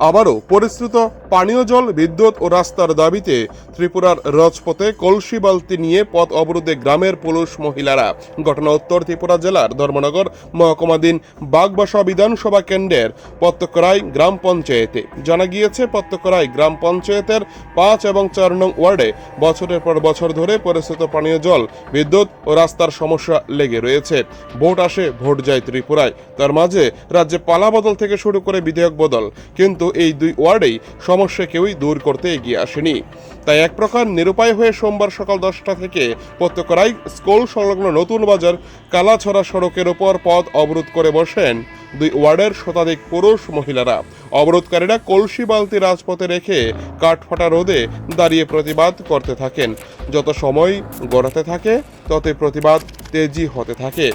আবারও পরিশ্রুত পানীয় জল, বিদ্যুৎ ও রাস্তার দাবিতে ত্রিপুরার রাজপথে কলসি বালতি নিয়ে পথ অবরোধে গ্রামের পুরুষ মহিলারা। ঘটনা উত্তর ত্রিপুরা জেলার ধর্মনগর মহকুমাধীন বাগবাসা বিধানসভা কেন্দ্রের পত্তকরাই গ্রাম পঞ্চায়েতে। জানা গিয়েছে, পত্তকরাই গ্রাম পঞ্চায়েতের পাঁচ এবং চার নং ওয়ার্ডে বছরের পর বছর ধরে পরিশ্রুত পানীয় জল, বিদ্যুৎ ও রাস্তার সমস্যা লেগে রয়েছে। ভোট আসে, ভোট যায় ত্রিপুরায়। তার মাঝে রাজ্যে পালা বদল থেকে শুরু করে বিধেয়ক বদল। কিন্তু এই দুই ওয়ার্ডেই সমস্যা কেউই দূর করতে এগিয়ে আসেনি। তাই এক প্রকার নিরুপায় হয়ে সোমবার সকাল দশটা থেকে প্রত্যেকরাই স্কুল সংলগ্ন নতুন বাজার কালাছড়া সড়কের ওপর পথ অবরোধ করে বসেন দুই ওয়ার্ডের শতাধিক পুরুষ মহিলারা। অবরোধকারীরা কলসি বালতি রাজপথে রেখে কাঠফাটা রোদে দাঁড়িয়ে প্রতিবাদ করতে থাকেন। যত সময় গড়াতে থাকে, ততই প্রতিবাদ তেজি হতে থাকে।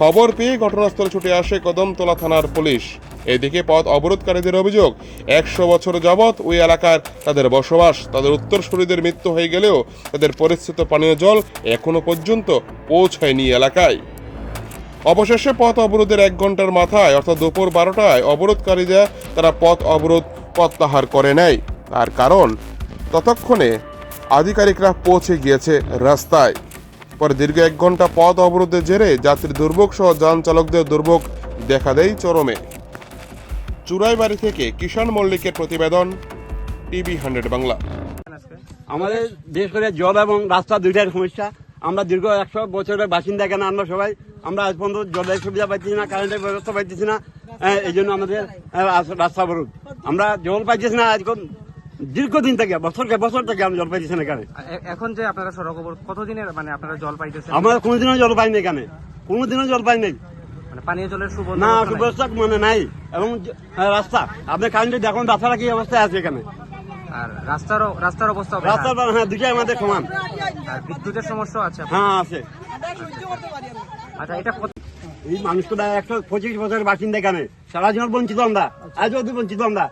খবর পেয়ে ঘটনাস্থলে ছুটে আসে কদমতলা থানার পুলিশ। এদিকে পথ অবরোধকারীদের অভিযোগ, একশো বছর যাবৎ ওই এলাকার তাদের বসবাস, তাদের উত্তরসূরিদের মৃত্যু হয়ে গেলেও তাদের পরিস্থিত পানীয় জল এখনও পর্যন্ত পৌঁছায়নি এলাকায়। অবশেষে পথ অবরোধের এক ঘণ্টার মাথায়, অর্থাৎ দুপুর বারোটায়, অবরোধকারীরা তারা পথ অবরোধ প্রত্যাহার করে নেয়। তার কারণ, ততক্ষণে আধিকারিকরা পৌঁছে গিয়েছে রাস্তায়। পরে দীর্ঘ এক ঘণ্টা পথ অবরোধের জেরে যাত্রী দুর্ভোগ সহ যান চালকদের দুর্ভোগ দেখা দেয় চরমে। চুরাইবাড়ি থেকে কিষাণ মল্লিকের প্রতিবেদন টিভি হান্ড্রেড বাংলা। আমাদের বিশেষ করে জল এবং রাস্তা দুইটার সমস্যা। আমরা দীর্ঘ একশো বছরের বাসিন্দা কেন আমরা সবাই? আমরা আজ পর্যন্ত জলের সুবিধা পাইতেছি না কারেন্টের ব্যবস্থা পাইতেছি না হ্যাঁ, এই জন্য আমাদের আহ, রাস্তা অবরোধ আমরা জল পাইতেছি না আজ কোন- দীর্ঘদিন থেকে বছর কে বছর থেকে আমরা জল পাইতেছি না এখানে। এখন যে আপনারা সড়ক কতদিনের মানে আপনারা জল পাইতেছেন? আমরা কোনোদিনও জল পাইনি এখানে। কোনোদিনও জল পাই নাই মানে পানীয় জলের সুবন্ধ না সুব্যবস্থা মানে নাই। এবং হ্যাঁ, রাস্তা। আপনি কারেন্টে দেখুন রাস্তাটা কি অবস্থায় আছে এখানে? আর রাস্তার রাস্তার অবস্থা রাস্তা হ্যাঁ দুইটাই আমাদের সমান। আর বিদ্যুতের সমস্যা আছে হ্যাঁ আছে। আচ্ছা এটা এই একশো পঁচিশ বছরের বাসিন্দা এখানে। সারা জীবন বঞ্চিত আমরা। আজও বঞ্চিত আমরা।